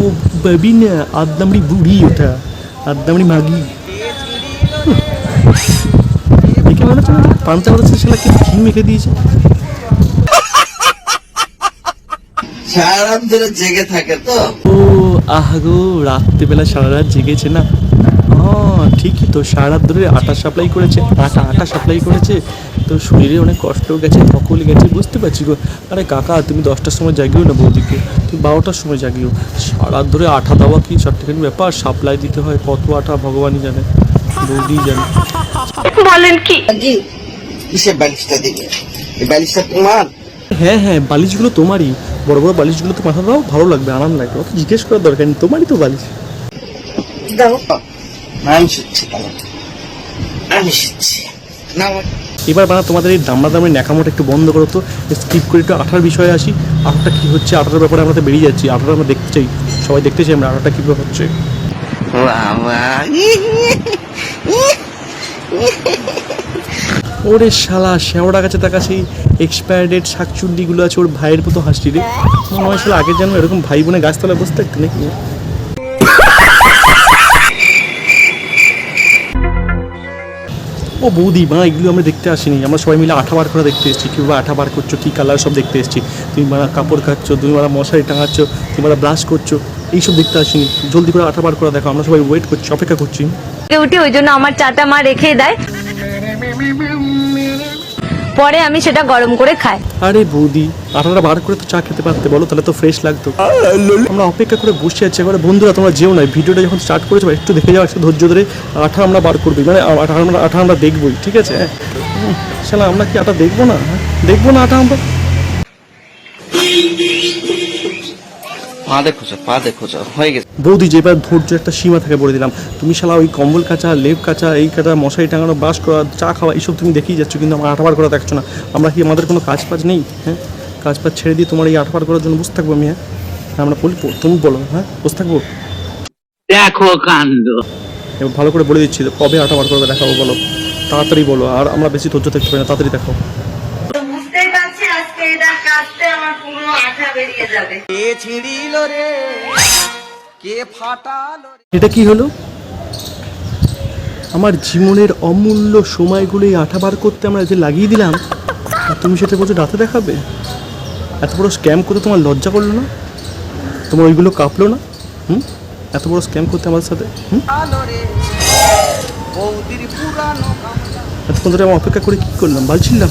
ও baby না আদামড়ি বুড়ি ওটা আদামড়ি মাগি দেখে মনে হচ্ছে পান্তা ভাতের সেলা ঘি মেখে দিয়েছে সারা জেগে থাকে তো ও আহ গো রাত্রিবেলা সারা রাত জেগেছে না হ্যাঁ ঠিকই তো সারা ধরে আটা সাপ্লাই করেছে আটা আটা সাপ্লাই করেছে। তো শরীরে অনেক কষ্ট গেছে ধকল গেছে বুঝতে পারছি গো। আরে কাকা তুমি দশটার সময় জাগিও না বৌদিকে তুমি বারোটার সময় জাগিও। সারা ধরে আটা দেওয়া কি সবটাখানি ব্যাপার? সাপ্লাই দিতে হয় কত আটা ভগবানই জানে বৌদি জানে। বলেন কি? কি কিসের বালিশটা দিবে এই বালিশটা তোমার? হ্যাঁ হ্যাঁ বালিশগুলো তোমারই। বড় বড় বালিশগুলো তো মাথা দাও ভালো লাগবে আরাম লাগবে। অত জিজ্ঞেস করার দরকার নেই তোমারই তো বালিশ। দাও। না এবার বানা, তোমাদের এই দামড়া দামের ন্যাকামোটা একটু বন্ধ করো তো। স্কিপ করে একটু আঠার বিষয়ে আসি। আঠাটা কী হচ্ছে? আঠার ব্যাপারে আমরা তো বেরিয়ে যাচ্ছি। আঠাটা আমরা দেখতে চাই। সবাই দেখতে চাই আমরা আঠাটা কীভাবে হচ্ছে। ওরে শালা, শ্যাওড়া গাছে তার কাছে এক্সপায়ার ডেট শাকচুন্ডিগুলো আছে ওর ভাইয়ের মতো হাসছি রে। মনে হয় শালা আগের এরকম ভাই বোনে গাছতলায় বসতে থাকতো নাকি? ও বৌদি মা এগুলো আমরা দেখতে আসিনি। আমরা সবাই মিলে আঠা বার করে দেখতে এসেছি। কীভাবে আঠা বার করছ, কী কালার সব দেখতে এসেছি। তুমি মারা কাপড় খাচ্ছ, তুমি মারা মশারি টাঙাচ্ছ, তুমি মারা ব্রাশ করছ, এইসব দেখতে আসিনি। জলদি করে আঠা বার করে দেখো, আমরা সবাই ওয়েট করছি, অপেক্ষা করছি। উঠে, ওই জন্য আমার চাটা মা রেখে দেয়। পরে আমি সেটা গরম করে খাই। আরে বৌদি, আপনারা বার করে তো চা খেতে পারতে, বলো তাহলে তো ফ্রেশ লাগতো। আমরা অপেক্ষা করে বসে আছি এবারে বন্ধুরা তোমরা যেও না ভিডিওটা যখন স্টার্ট করেছ, একটু দেখে যাও, একটু ধৈর্য ধরে, আঠা আমরা বার করবি মানে আঠা আমরা আঠা আমরা দেখবই, ঠিক আছে? শালা, আমরা কি আটা দেখব না? দেখব না আটা আমরা? যা, পা হয়ে গেছে। বৌদি যেবার ধৈর্য একটা সীমা থাকে বলে দিলাম। তুমি শালা ওই কম্বল কাচা লেপ কাচা এই কাটা মশারি টাঙানো বাস করা চা খাওয়া এইসব তুমি দেখেই যাচ্ছ কিন্তু আমার আঠাবার করা দেখছ না। আমরা কি আমাদের কোনো কাজ ফাজ নেই? হ্যাঁ? কাজ ফাজ ছেড়ে দিয়ে তোমার এই আঠাবার করার জন্য বসে থাকব আমি হ্যাঁ? আমরা বলি তুমি বলো হ্যাঁ? বসে থাকব? দেখো কাণ্ড। এবার ভালো করে বলে দিচ্ছি কবে আটা বার করবে দেখাবো বলো? তাড়াতাড়ি বলো আর আমরা বেশি ধৈর্য থাকতে পারি না তাড়াতাড়ি দেখাও। আমার পুরো আঠা বেরিয়ে যাবে। এটা কি হলো? আমার জীবনের অমূল্য সময়গুলো এই আঠা বার করতে আমরা যে লাগিয়ে দিলাম আর তুমি সেটা বলছো রাতে দেখাবে? এত বড় স্ক্যাম করতে তোমার লজ্জা করল না? তোমার ওইগুলো কাঁপলো না? হুম? এত বড় স্ক্যাম করতে আমাদের সাথে? হুম? এতক্ষণ ধরে আমি অপেক্ষা করে কী করলাম? ভালছিলাম